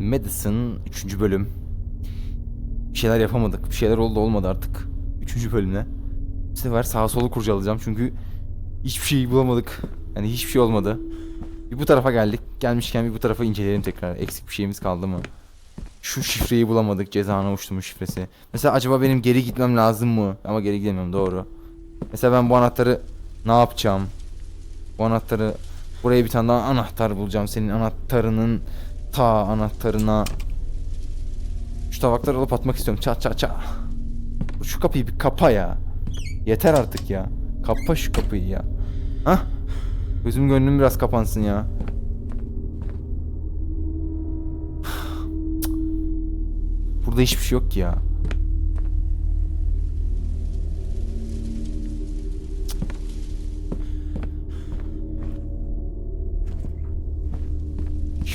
Medicine 3. bölüm. Bir şeyler yapamadık. Bir şeyler oldu olmadı artık. 3. bölümle. Bu sefer sağa solu kurcalayacağım çünkü hiçbir şey bulamadık. Yani hiçbir şey olmadı. Bir bu tarafa geldik. Gelmişken bir bu tarafa inceleyelim tekrar. Eksik bir şeyimiz kaldı mı? Şu şifreyi bulamadık. Cezana uçtu şifresi. Mesela acaba benim geri gitmem lazım mı? Ama geri gidemiyorum doğru. Mesela ben bu anahtarı ne yapacağım? Bu anahtarı buraya bir tane daha anahtar bulacağım. Senin anahtarının ta anahtarına şu tabakları alıp atmak istiyorum. Ça ça ça. Şu kapıyı bir kapa ya. Yeter artık ya. Kapa şu kapıyı ya. Hah? Gözüm gönlüm biraz kapansın ya. Burada hiçbir şey yok ki ya.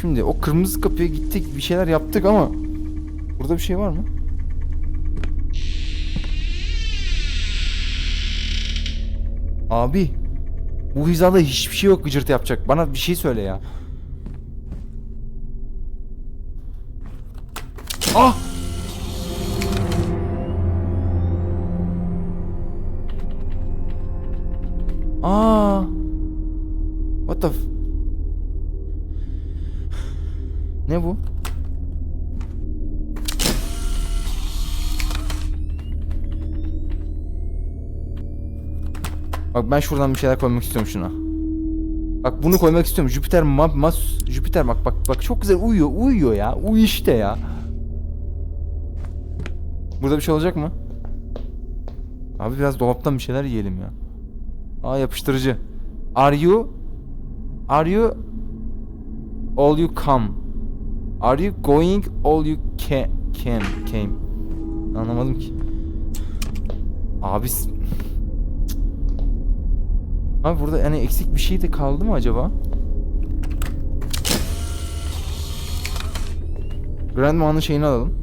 Şimdi o kırmızı kapıya gittik bir şeyler yaptık ama burada bir şey var mı? Abi bu hizada hiçbir şey yok gıcırtı yapacak. Bana bir şey söyle ya. Bak ben şuradan bir şeyler koymak istiyorum şuna. Bak bunu koymak istiyorum. Jüpiter ma mas Jüpiter bak bak bak çok güzel uyuyor. Uyuyor ya. Uyu işte ya. Burada bir şey olacak mı? Abi biraz dolaptan bir şeyler yiyelim ya. Aa yapıştırıcı. Are you Are you all you come? Are you going all you can came? Anlamadım ki. Abi Abi burada yani eksik bir şey de kaldı mı acaba? Grandma'nın şeyini alalım.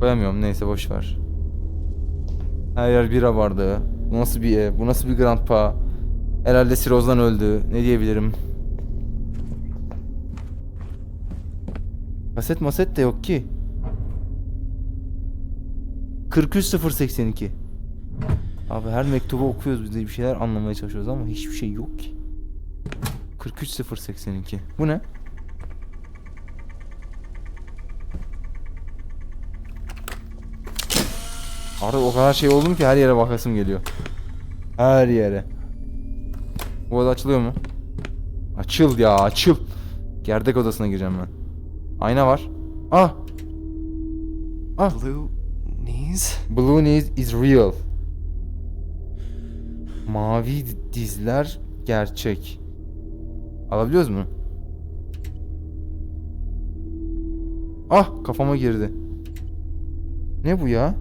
Koyamıyorum neyse boş ver. Her yer bira vardı. Bu nasıl bir ev? Bu nasıl bir grandpa? Herhalde sirozdan öldü. Ne diyebilirim? Kaset maset de yok ki. 43082. Abi her mektubu okuyoruz biz de bir şeyler anlamaya çalışıyoruz ama hiçbir şey yok ki. 43082. Bu ne? Artık o kadar şey oldum ki her yere bakasım geliyor. Her yere. Bu oda açılıyor mu? Açıl ya açıl. Gerdek odasına gireceğim ben. Ayna var. Ah. Ah. Blue knees? Blue knees is real. Mavi dizler gerçek. Alabiliyoruz mu? Ah kafama girdi. Ne bu ya?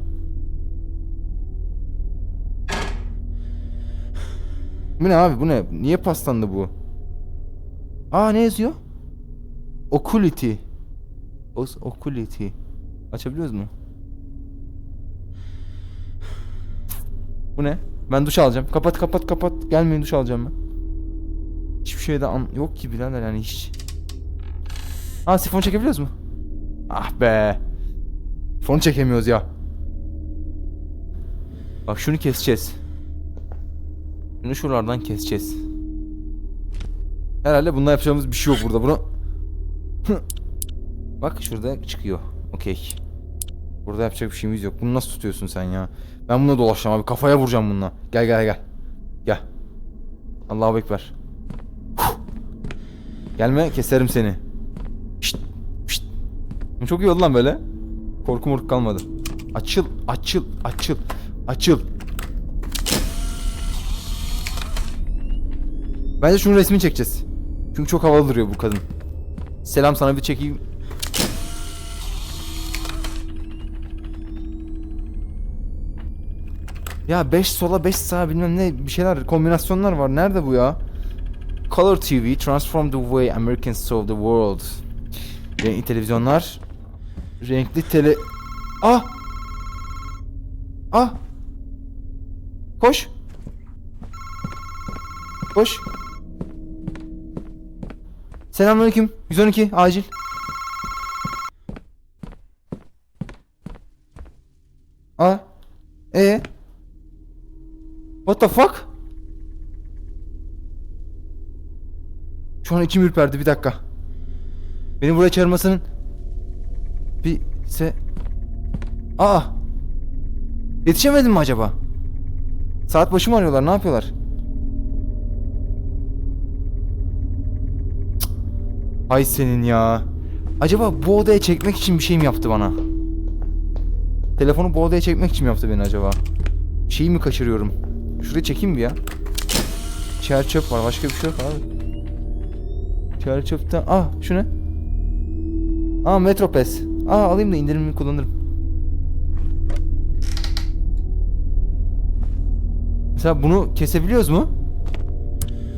Bu ne abi bu ne? Niye paslandı bu? Aa ne yazıyor? Oculity. Os Oculity. Açabiliyoruz mu? Bu ne? Ben duş alacağım. Kapat kapat kapat. Gelmeyin duş alacağım ben. Hiçbir şeyde an yok ki birader yani hiç. Aa sifon çekebiliyoruz mu? Ah be. Fon çekemiyoruz ya. Bak şunu keseceğiz. Şunu şuralardan keseceğiz. Herhalde bununla yapacağımız bir şey yok burada. Bunu Bak şurada çıkıyor. Okey. Burada yapacak bir şeyimiz yok. Bunu nasıl tutuyorsun sen ya? Ben bununla dolaşacağım abi. Kafaya vuracağım bununla. Gel gel gel. Gel. Allahu Ekber. Huh. Gelme keserim seni. Şşt, şşt. Çok iyi oldu lan böyle. Korku morku kalmadı. Açıl, açıl, açıl, açıl. Bence şunun resmini çekeceğiz. Çünkü çok havalı duruyor bu kadın. Selam sana bir çekeyim. Ya 5 sola 5 sağa bilmem ne bir şeyler kombinasyonlar var. Nerede bu ya? Color TV transform the way Americans saw the world. Renkli televizyonlar. Renkli tele... Ah! Ah! Koş! Koş! Selamünaleyküm. 112 acil. Aa. E. What the fuck? Şu an içim ürperdi bir dakika. Beni buraya çağırmasının bir se Aa. Yetişemedim mi acaba? Saat başı mı arıyorlar? Ne yapıyorlar? Cık. Ay senin ya. Acaba bu odaya çekmek için bir şey mi yaptı bana? Telefonu bu odaya çekmek için mi yaptı beni acaba? Şeyi mi kaçırıyorum? Şuraya çekeyim bir ya. Çer çöp var. Başka bir şey yok abi. Çer çöpten... Ah şu ne? Aa Metropes. Aa alayım da indirimimi kullanırım. Mesela bunu kesebiliyoruz mu?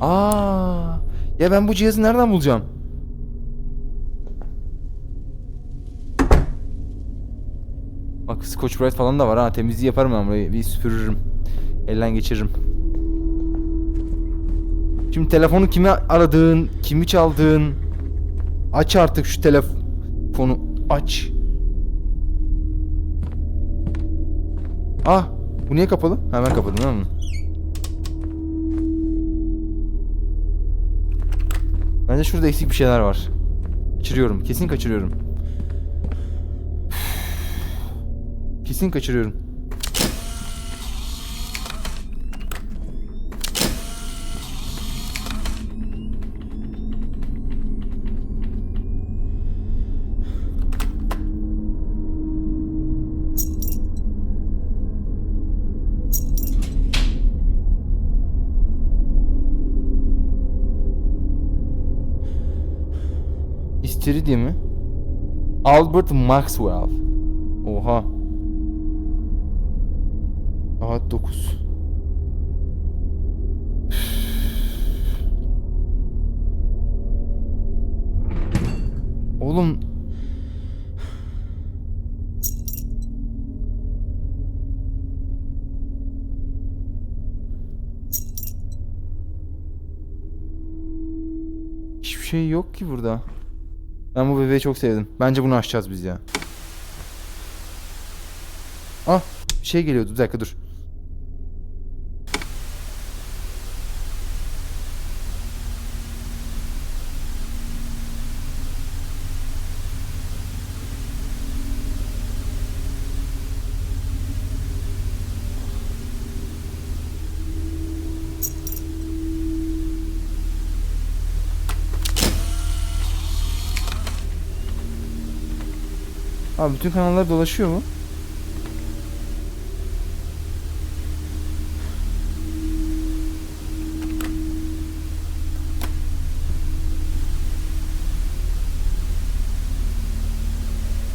Aa, ya ben bu cihazı nereden bulacağım? Bak Scotch Brite falan da var ha. Temizliği yaparım ben burayı. Bir süpürürüm. Elden geçiririm. Şimdi telefonu kime aradığın, kimi çaldığın. Aç artık şu telefonu. Aç. Ah, bu niye kapalı? Hemen kapadım değil mi? Bence şurada eksik bir şeyler var. Kaçırıyorum. Kesin kaçırıyorum. Kesin kaçırıyorum. İstiridye mi? Albert Maxwell. Oha. Saat 9. Oğlum Hiçbir şey yok ki burada. Ben bu bebeği çok sevdim. Bence bunu aşacağız biz ya. Ah bir şey geliyordu. Bir dakika dur. Abi bütün kanallar dolaşıyor mu?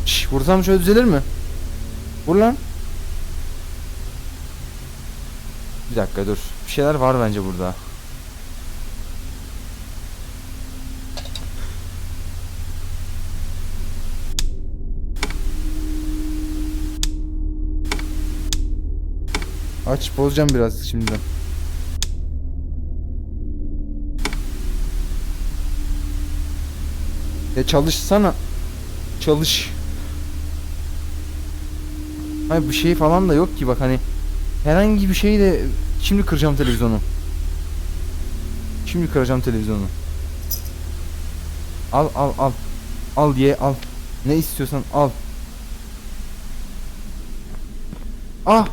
Şş, vursam şöyle düzelir mi? Vur lan. Bir dakika dur. Bir şeyler var bence burada. Aç bozacağım biraz şimdiden. Ya çalışsana. Çalış. Hayır bir şey falan da yok ki bak hani herhangi bir şey de şimdi kıracağım televizyonu. Şimdi kıracağım televizyonu. Al al al. Al ye al. Ne istiyorsan al. Ah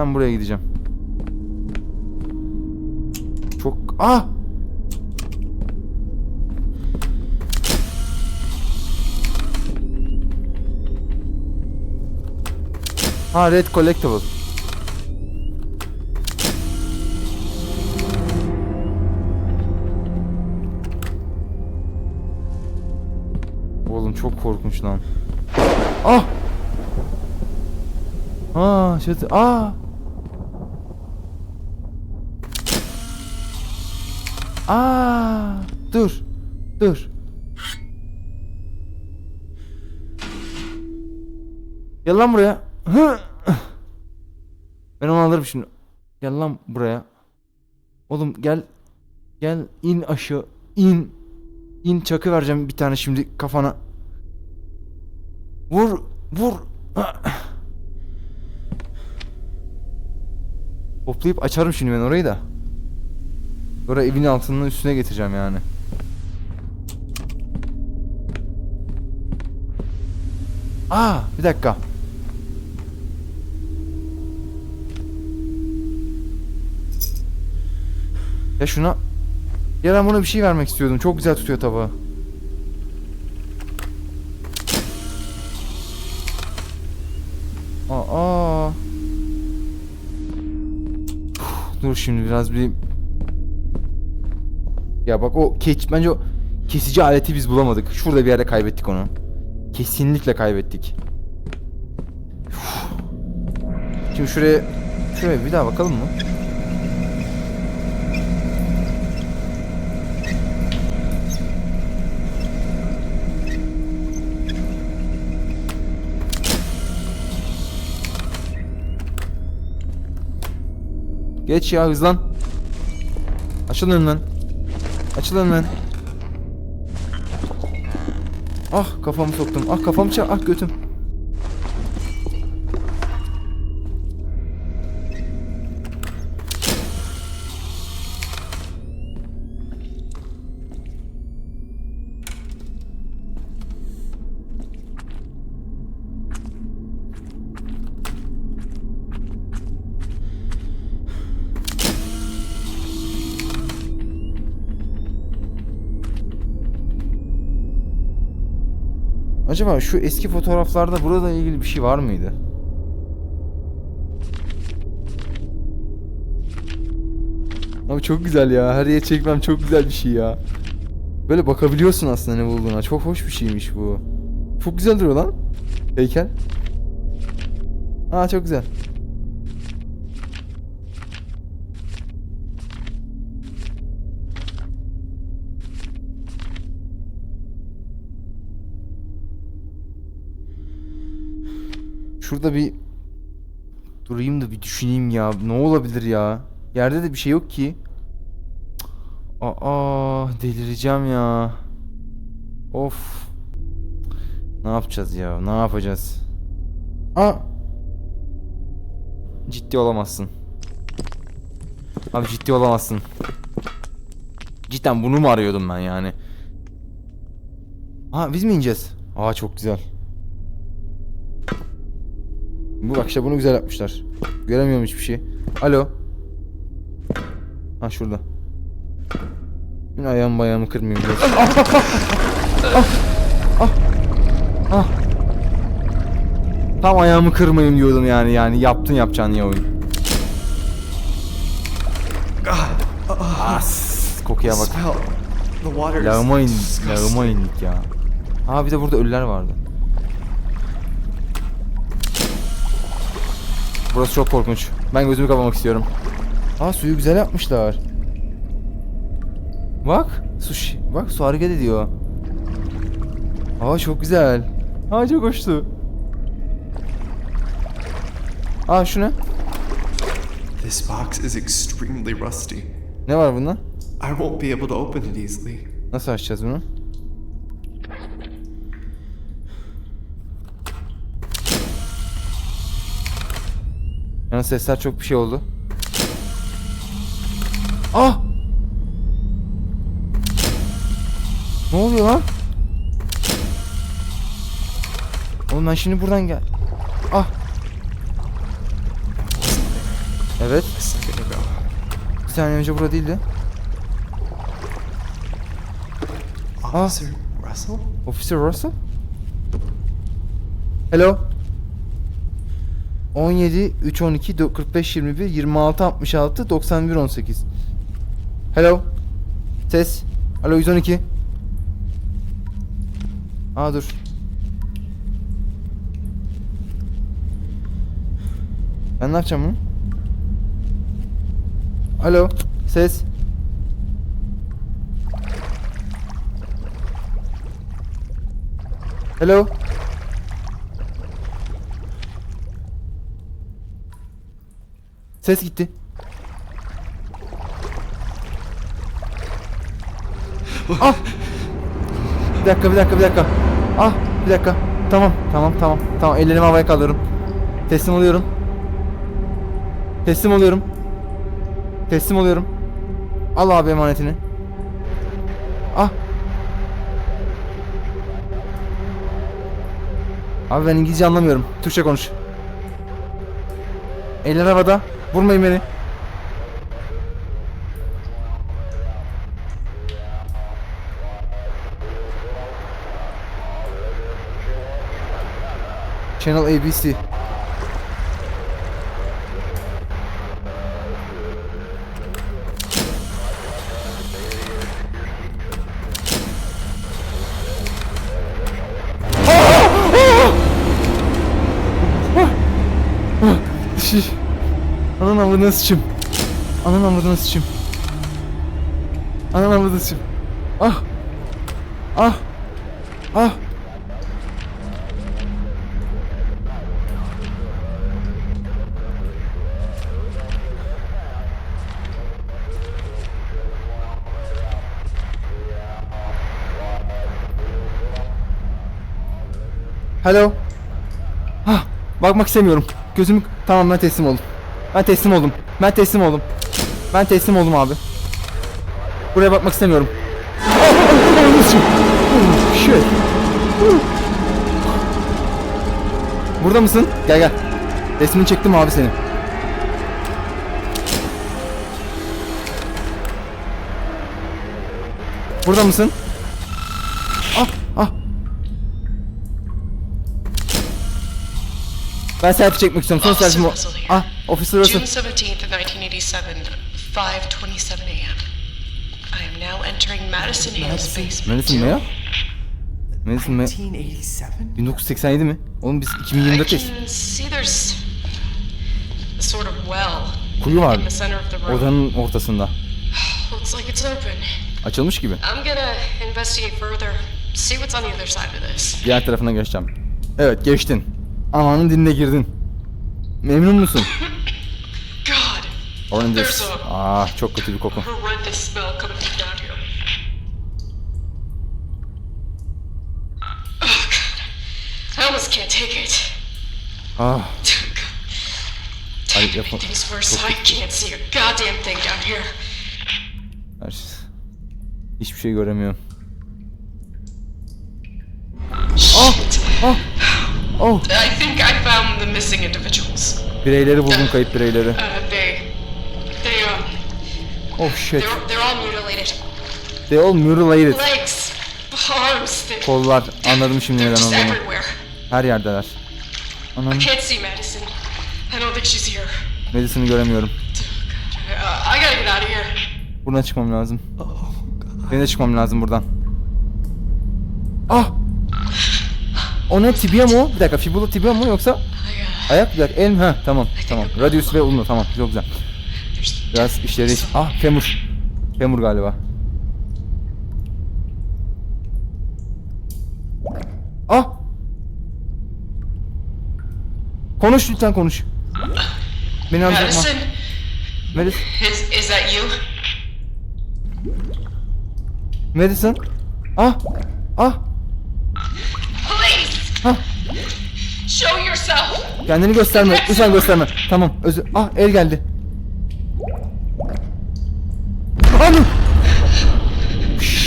Ben buraya gideceğim. Çok... Ah! Ha Red Collectible. Oğlum çok korkunç lan. Ah! Aa, şey, aa. Aa, dur. Dur. Gel lan buraya. Ben onu alırım şimdi. Gel lan buraya. Oğlum gel. Gel in aşağı. in. İn çakı vereceğim bir tane şimdi kafana. Vur. Vur. Hoplayıp açarım şimdi ben orayı da. Oraya evin altının üstüne getireceğim yani. Aa, bir dakika. Ya şuna... Ya ben buna bir şey vermek istiyordum. Çok güzel tutuyor tabağı. Aa. Uf, Dur şimdi biraz bir... Ya bak o keç... Bence o kesici aleti biz bulamadık. Şurada bir yerde kaybettik onu. Kesinlikle kaybettik. Uf. Şimdi şuraya... Şuraya bir daha bakalım mı? Geç ya hızlan. Açıl önünden. Açıl önünden. Ah kafamı soktum. Ah kafamı çak. Ah götüm. Acaba şu eski fotoğraflarda burada ilgili bir şey var mıydı? Abi çok güzel ya. Her yere çekmem çok güzel bir şey ya. Böyle bakabiliyorsun aslında ne bulduğuna. Çok hoş bir şeymiş bu. Çok güzel duruyor lan. Heykel. Aa çok güzel. Şurada bir durayım da bir düşüneyim ya. Ne olabilir ya? Yerde de bir şey yok ki. Aa delireceğim ya. Of. Ne yapacağız ya? Ne yapacağız? Aa. Ciddi olamazsın. Abi ciddi olamazsın. Cidden bunu mu arıyordum ben yani? Ha biz mi ineceğiz? Aa çok güzel. Bu bak işte bunu güzel yapmışlar. Göremiyorum hiçbir şey. Alo. Ha şurada. Şimdi ayağımı bayağımı kırmayayım diye. Ah, ah, ah, ah. Tam ayağımı kırmayayım diyordum yani yani yaptın yapacağın ya oyun. As, kokuya bak. Lağıma in, lağıma indik ya. Ha bir de burada ölüler vardı. Burası çok korkunç. Ben gözümü kapamak istiyorum. Aa suyu güzel yapmışlar. Bak, su bak su hareket ediyor. Aa çok güzel. Aa çok hoştu. Aa şu ne? This box is extremely rusty. Ne var bunda? I won't be able to open it easily. Nasıl açacağız bunu? Yani sesler çok bir şey oldu. Ah! Ne oluyor lan? Oğlum ben şimdi buradan gel. Ah! Evet. Bir saniye önce burada değildi. Officer Russell? Officer Russell? Hello. 17 312 45 21 26 66 91 18. Hello. Ses. Alo 112. Aa dur. Ben ne yapacağım bunu? Alo. Ses. Hello. Ses gitti. ah! Bir dakika bir dakika bir dakika. Ah bir dakika. Tamam tamam tamam. Tamam ellerimi havaya kaldırıyorum. Teslim oluyorum. Teslim oluyorum. Teslim oluyorum. Al abi emanetini. Ah. Abi ben İngilizce anlamıyorum. Türkçe konuş. Eller havada. Vurmayın beni. Channel ABC. Anan avradını sıçım. Anan avradını sıçım. Anan avradını sıçım. Ah. Ah. Ah. Hello. Ah, bakmak istemiyorum. Gözüm tamam ben teslim oldum. Ben teslim oldum. Ben teslim oldum. Ben teslim oldum abi. Buraya bakmak istemiyorum. Shit. Burada mısın? Gel gel. Resmini çektim abi senin. Burada mısın? Ah ah Ben selfie çekmek istiyorum. Son here. Ah, Officer Russell. June 17th of 1987, 5:27 a.m. I am now entering Madison Hill's basement. Madison ya? Madison ne? 1987? 1987 mi? Oğlum biz I 2024'teyiz. can see there's a sort of well Kuyu var in the center of the room. odanın ortasında. Looks like it's open. Açılmış gibi. I'm gonna investigate further. See what's on the other side of this. Diğer tarafına geçeceğim. Evet geçtin. Amanın dinine girdin. Memnun musun? God, Orange. There's a- Ah çok kötü bir koku. Oh. Ah make yapma. her şey- Hiçbir şey göremiyorum. Oh I think I found the missing individuals. bireyleri buldum kayıp bireyleri. Uh, they, they, um, Oh shit. they're, they're all mutilated. They all mutilated. Legs, arms, they, Kollar anladım şimdi neden olduğunu. Her yerdeler. Anam Can't see Madison. I don't think she's here. Madison'ı göremiyorum. Uh, I gotta get out of here. Buradan çıkmam lazım. Benim de çıkmam lazım buradan. Ah! O ne tibia mı o? Bir dakika fibula tibia mı yoksa I, ayak bir dakika el mi? Ha tamam tamam. Radius ve ulna tamam çok güzel. Biraz işleri ah femur. Femur galiba. Ah! Konuş lütfen konuş. Beni anlatma. Madison, is, is that you? Madison. Ah! Ah! Please, Ah! show yourself. Kendini gösterme. Lütfen gösterme. Tamam. Özür. Ah el geldi.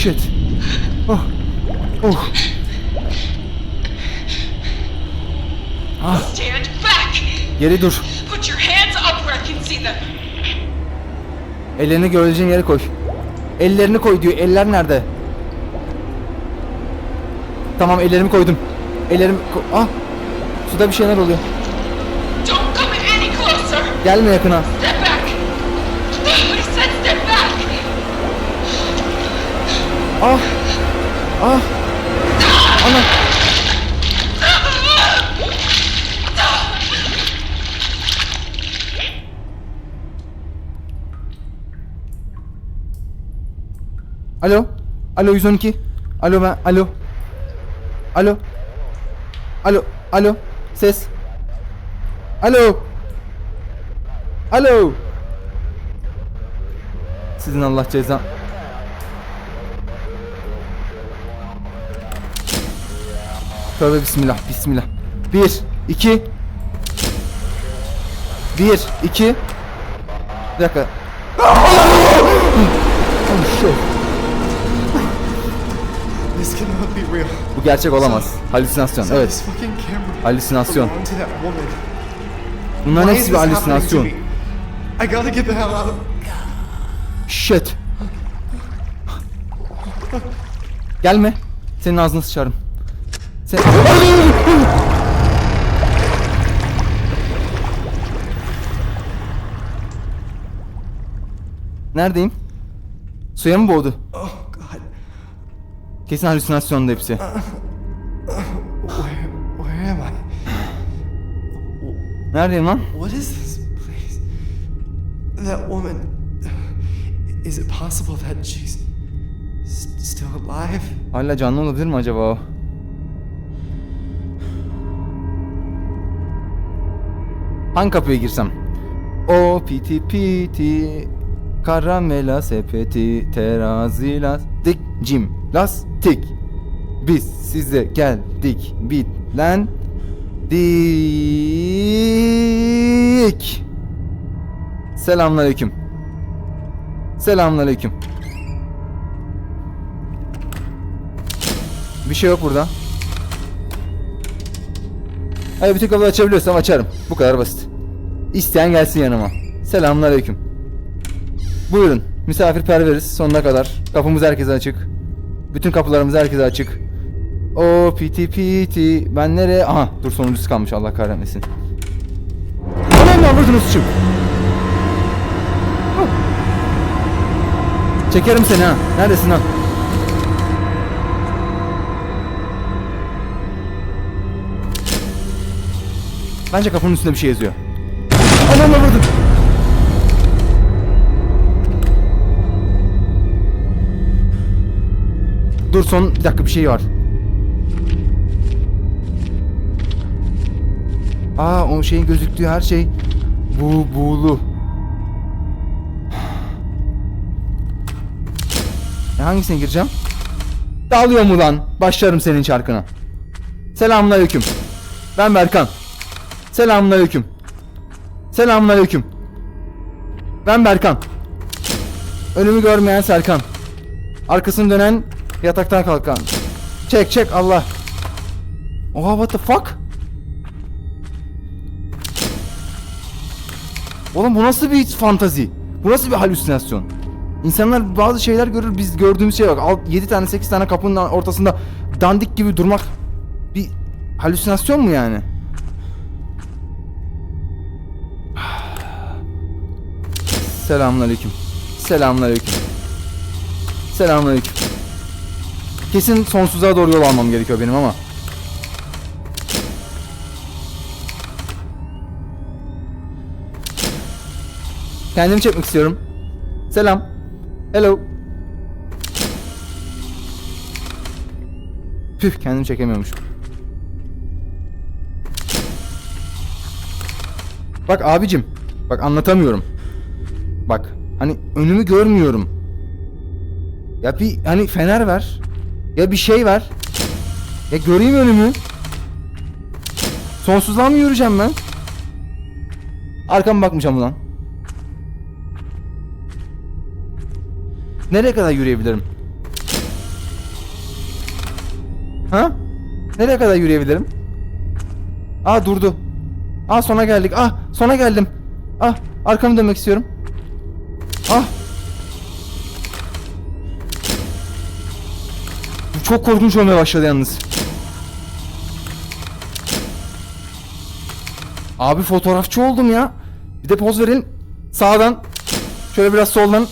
Shit. Oh. Oh. Stand back. Geri dur. Put your hands up where I can see them. Ellerini göreceğin yere koy. Ellerini koy diyor. Eller nerede? Tamam ellerimi koydum. Ellerim ko- Ah. Suda bir şeyler oluyor. Don't come any closer. Gelme yakına. Step back. I said step back. Ah. Ah. Ana. Alo. Alo 112. Alo ben. Alo. Alo. Alo. Alo. Ses. Alo. Alo. Sizin Allah ceza. Tövbe bismillah bismillah. Bir, iki. Bir, iki. Bir dakika. Oh, shit. This cannot be real. Bu gerçek olamaz. Halüsinasyon. Evet. Halüsinasyon. Bunların hepsi bir halüsinasyon. Shit. Gelme. Senin ağzına sıçarım. Sen... Neredeyim? Suya mı boğdu? Oh God. Kesin halüsinasyonda hepsi. Where, where am I? Neredeyim lan? What is this place? That woman. Is it possible that she's still alive? Hala canlı olabilir mi acaba o? Hangi kapıya girsem? O piti piti karamela sepeti terazi lastik cim lastik Biz size geldik bitlendik Selamünaleyküm Selamünaleyküm Bir şey yok burada. Hayır bütün kapıları açabiliyorsam açarım. Bu kadar basit. İsteyen gelsin yanıma. Selamünaleyküm. Buyurun. Misafirperveriz sonuna kadar. Kapımız herkese açık. Bütün kapılarımız herkese açık. O piti piti. Ben nereye? Aha dur sonuncusu kalmış Allah kahretmesin. Anam vurdunuz çık. Çekerim seni ha. Neredesin lan? Bence kapının üstünde bir şey yazıyor. Anam vurdum. Dur son bir dakika bir şey var. Aa o şeyin gözüktüğü her şey bu buğulu. E, hangisine gireceğim? Dağılıyor mu lan? Başlarım senin şarkına. Selamünaleyküm. Ben Berkan. Selamünaleyküm. Selamünaleyküm. Ben Berkan. Önümü görmeyen Serkan. Arkasını dönen yataktan kalkan. Çek çek Allah. Oha what the fuck? Oğlum bu nasıl bir fantazi? Bu nasıl bir halüsinasyon? İnsanlar bazı şeyler görür biz gördüğümüz şey bak 7 tane 8 tane kapının ortasında dandik gibi durmak bir halüsinasyon mu yani? Selamünaleyküm. Selamünaleyküm. Selamünaleyküm. Kesin sonsuza doğru yol almam gerekiyor benim ama. Kendimi çekmek istiyorum. Selam. Hello. Püh kendimi çekemiyormuşum. Bak abicim. Bak anlatamıyorum. Hani önümü görmüyorum. Ya bir hani fener ver. Ya bir şey ver. Ya göreyim önümü. Sonsuzluğa mı yürüyeceğim ben? Arkama bakmayacağım ulan. Nereye kadar yürüyebilirim? Ha? Nereye kadar yürüyebilirim? Aa durdu. Aa sona geldik. Ah sona geldim. Ah arkamı dönmek istiyorum. Ah. Bu çok korkunç olmaya başladı yalnız. Abi fotoğrafçı oldum ya. Bir de poz verin. Sağdan. Şöyle biraz soldan.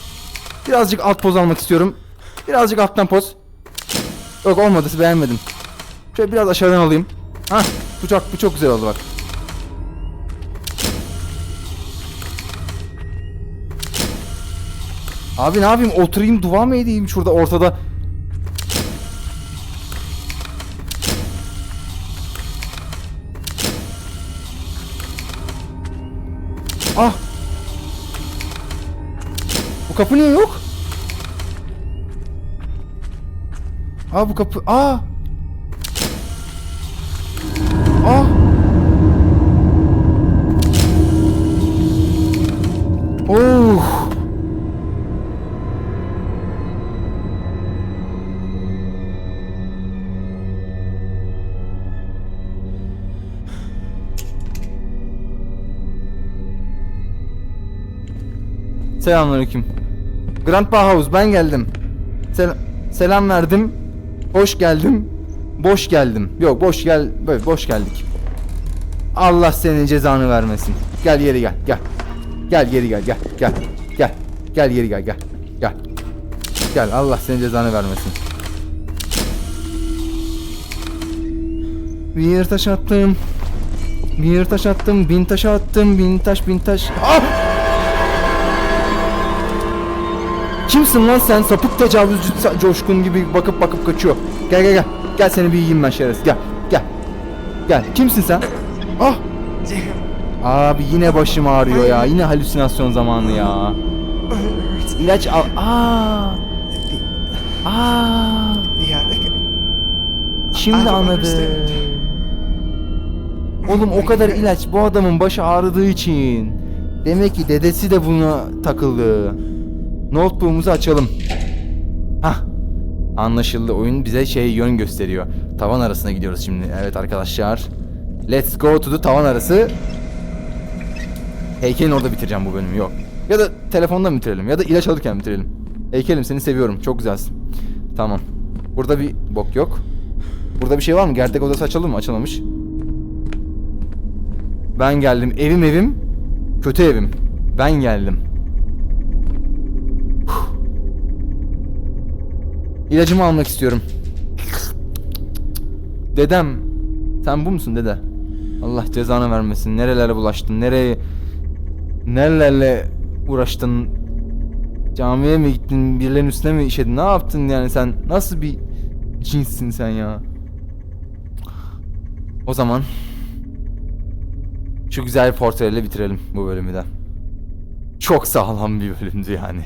Birazcık alt poz almak istiyorum. Birazcık alttan poz. Yok olmadı beğenmedim. Şöyle biraz aşağıdan alayım. Hah bu çok, bu çok güzel oldu bak. Abi ne yapayım oturayım dua mı edeyim şurada ortada. Ah. Bu kapı niye yok? Aa bu kapı. Aa. Ah! Oh! Selamünaleyküm. Grandpa House ben geldim. Sel- selam verdim. Hoş geldim. Boş geldim. Yok boş gel böyle boş geldik. Allah senin cezanı vermesin. Gel geri gel gel. Gel geri gel gel gel. Gel. Gel geri gel gel. Gel. Gel Allah senin cezanı vermesin. Bir taş attım. Bir taş attım, bin taş attım, bin taş, bin taş. Ah! Kimsin lan sen? Sapık tecavüzcü sa- coşkun gibi bakıp bakıp kaçıyor. Gel gel gel. Gel seni bir yiyeyim ben şerefsiz. Gel. Gel. Gel. Kimsin sen? Ah! Abi yine başım ağrıyor ya. Yine halüsinasyon zamanı ya. İlaç al. Aa! Aa! Şimdi anladım. Oğlum o kadar ilaç bu adamın başı ağrıdığı için. Demek ki dedesi de buna takıldı. Notebook'umuzu açalım. Hah. Anlaşıldı. Oyun bize şey yön gösteriyor. Tavan arasına gidiyoruz şimdi. Evet arkadaşlar. Let's go to the tavan arası. Heykelin orada bitireceğim bu bölümü yok. Ya da telefonda mı bitirelim ya da ilaç alırken bitirelim. Heykelim seni seviyorum. Çok güzelsin. Tamam. Burada bir bok yok. Burada bir şey var mı? Gerdek odası açalım mı? Açılmamış. Ben geldim. Evim evim. Kötü evim. Ben geldim. Huh. İlacımı almak istiyorum. Dedem. Sen bu musun dede? Allah cezanı vermesin. Nerelere bulaştın? Nereye... Nerelerle uğraştın? Camiye mi gittin? Birilerinin üstüne mi işedin? Ne yaptın yani sen? Nasıl bir cinssin sen ya? O zaman şu güzel portreyle bitirelim bu bölümü de. Çok sağlam bir bölümdü yani.